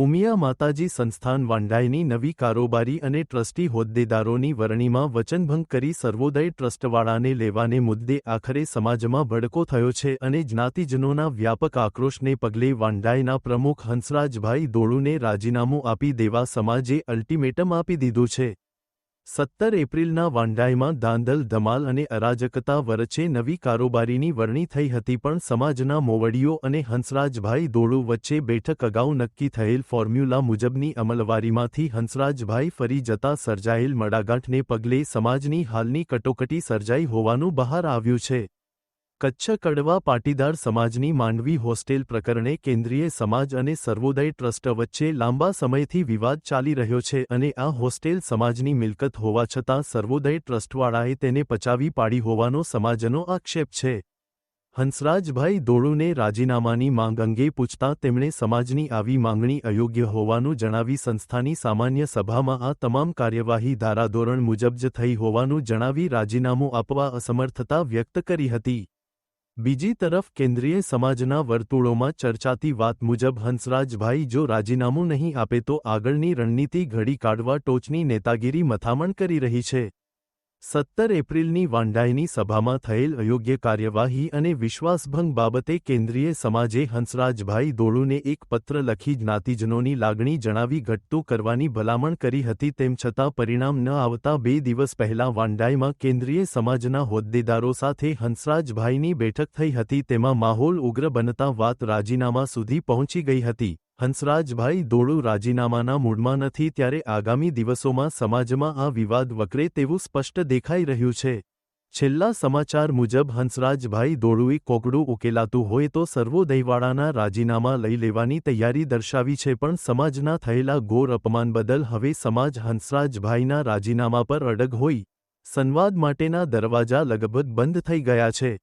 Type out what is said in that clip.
ઉમિયા માતાજી સંસ્થાન વાંડાયની નવી કારોબારી અને ટ્રસ્ટી હોદ્દેદારોની વરણીમાં વચનભંગ કરી સર્વોદય ટ્રસ્ટવાળાને લેવાને મુદ્દે આખરે સમાજમાં ભડકો થયો છે અને જ્ઞાતિજનોના વ્યાપક આક્રોશને પગલે વાંડાયના પ્રમુખ હંસરાજભાઈ દોળુને રાજીનામું આપી દેવા સમાજે અલ્ટિમેટમ આપી દીધું છે. સત્તર એપ્રિલના વાંડાઈમાં દાંદલ, ધમાલ અને અરાજકતા વરચે નવી કારોબારીની વરણી થઈ હતી પણ સમાજના મોવડીઓ અને હંસરાજભાઈ દોળુ વચ્ચે બેઠક અગાઉ નક્કી થયેલ ફોર્મ્યુલા મુજબની અમલવારીમાંથી હંસરાજભાઈ ફરી જતા સર્જાયેલ મડાગાંઠને પગલે સમાજની હાલની કટોકટી સર્જાઈ હોવાનું બહાર આવ્યું છે. કચ્છ કડવા પાટીદાર સમાજની માંડવી હોસ્ટેલ પ્રકરણે કેન્દ્રીય સમાજ અને સર્વોદય ટ્રસ્ટ વચ્ચે લાંબા સમયથી વિવાદ ચાલી રહ્યો છે અને આ હોસ્ટેલ સમાજની મિલકત હોવા છતાં સર્વોદય ટ્રસ્ટવાળાએ તેને પચાવી પાડી હોવાનો સમાજનો આક્ષેપ છે. હંસરાજભાઈ દોળુને રાજીનામાની માંગ અંગે પૂછતા તેમણે સમાજની આવી માંગણી અયોગ્ય હોવાનું જણાવી સંસ્થાની સામાન્ય સભામાં આ તમામ કાર્યવાહી ધારાધોરણ મુજબ જ થઈ હોવાનું જણાવી રાજીનામું આપવા અસમર્થતા વ્યક્ત કરી હતી. બીજી તરફ કેન્દ્રીય સમાજના વર્તુળોમાં ચર્ચાતી વાત મુજબ હંસરાજભાઈ જો રાજીનામું નહીં આપે તો આગળની રણનીતિ ઘડી કાઢવા ટોચની નેતાગીરી મથામણ કરી રહી છે. સત્તર એપ્રિલની વાંડાઈની સભામાં થયેલ અયોગ્ય કાર્યવાહી અને વિશ્વાસભંગ બાબતે કેન્દ્રીય સમાજે હંસરાજભાઈ દોળુને એક પત્ર લખી જ્ઞાતિજનોની લાગણી જણાવી ઘટતું કરવાની ભલામણ કરી હતી તેમ છતાં પરિણામ ન આવતા બે દિવસ પહેલા વાંડાઈમાં કેન્દ્રીય સમાજના હોદ્દેદારો સાથે હંસરાજભાઈની બેઠક થઈ હતી તેમાં માહોલ ઉગ્ર બનતા વાત રાજીનામા સુધી પહોંચી ગઈ હતી. હંસરાજભાઈ દોળુ રાજીનામાના મૂડમાં નથી ત્યારે આગામી દિવસોમાં સમાજમાં આ વિવાદ વકરે તેવું સ્પષ્ટ દેખાઈ રહ્યું છે. છેલ્લા સમાચાર મુજબ હંસરાજભાઈ દોળુએ કોકડું ઉકેલાતું હોય તો સર્વોદયવાળાના રાજીનામા લઈ લેવાની તૈયારી દર્શાવી છે પણ સમાજના થયેલા ઘોર અપમાન બદલ હવે સમાજ હંસરાજભાઈના રાજીનામા પર અડગ હોઈ સંવાદ માટેના દરવાજા લગભગ બંધ થઈ ગયા છે.